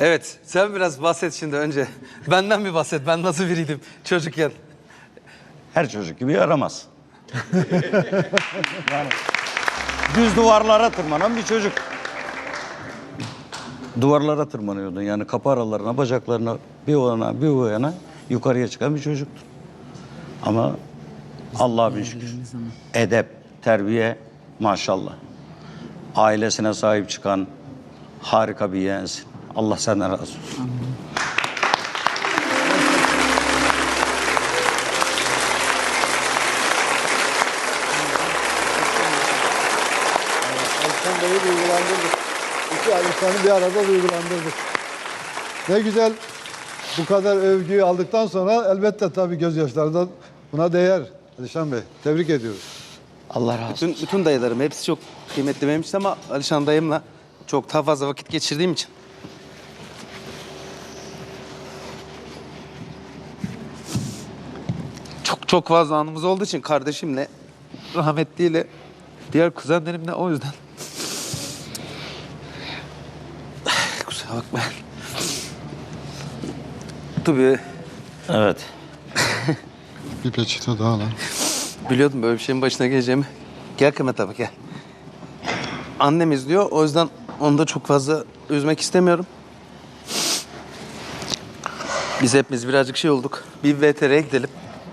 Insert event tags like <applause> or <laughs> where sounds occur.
Evet, sen biraz bahset şimdi önce. <laughs> Benden bir bahset. Ben nasıl biriydim çocukken? Her çocuk gibi yaramaz. <laughs> yani düz duvarlara tırmanan bir çocuk. Duvarlara tırmanıyordun yani kapı aralarına, bacaklarına bir o bir o yana yukarıya çıkan bir çocuktu. Ama Allah'a bir şükür. Edep, terbiye maşallah. Ailesine sahip çıkan harika bir yeğensin. Allah senden razı olsun. Alişan Bey'i duygulandırdık. İki Alişan'ı bir arada duygulandırdık. Ne güzel bu kadar övgüyü aldıktan sonra elbette tabii gözyaşları da buna değer. Alişan Bey tebrik ediyoruz. Allah razı olsun. Bütün, bütün dayılarım hepsi çok kıymetli benim için ama Alişan dayımla çok daha fazla vakit geçirdiğim için. Çok çok fazla anımız olduğu için kardeşimle, rahmetliyle, diğer kuzenlerimle o yüzden. <sighs> Kusura bakma. Tabii Evet. <laughs> Bir peçete daha lan. Biliyordum böyle bir şeyin başına geleceğimi. Gel Kıymet abi gel. Annem izliyor o yüzden onu da çok fazla üzmek istemiyorum. Biz hepimiz birazcık şey olduk. Bir VTR'ye gidelim.